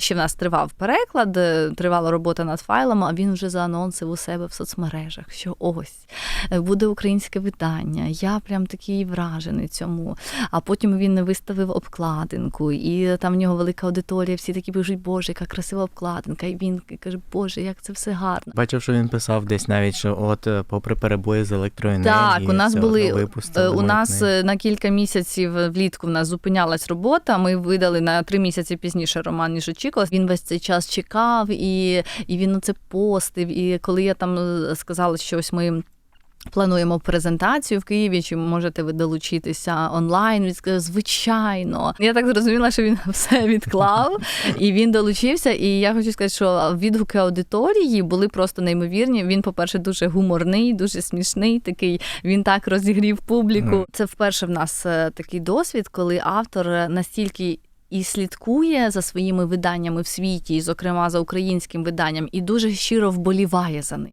Ще в нас тривав переклад, е, тривала робота над файлом, а він вже заанонсив у себе в соцмережах, що ось буде українське видання. Я прям такий вражений цьому. А потім він виставив обкладинку, і там в нього велика аудиторія. Всі такі пишуть, Боже, яка красива обкладинка. І він каже, Боже, як це все гарно. Бачив, що він писав десь навіть, що от е, попри перебої з електроенергією, Так, у нас були випустили е, у нас книги. е, на кілька місяців влітку в нас зупинялась робота. Ми видали на три місяці пізніше роман ніж очікувалось. Він весь цей час чекав, і, і він оце постив. І коли я там е, сказала, що ось ми. Плануємо презентацію в Києві, чи можете ви долучитися онлайн? Він сказав, звичайно. Я так зрозуміла, що він все відклав і він долучився. І я хочу сказати, що відгуки аудиторії були просто неймовірні. Він, по-перше, дуже гуморний, дуже смішний. Такий він так розігрів публіку. Це вперше в нас е, такий досвід, коли автор е, настільки. І слідкує за своїми виданнями в світі, і, зокрема за українським виданням, і дуже щиро вболіває за них.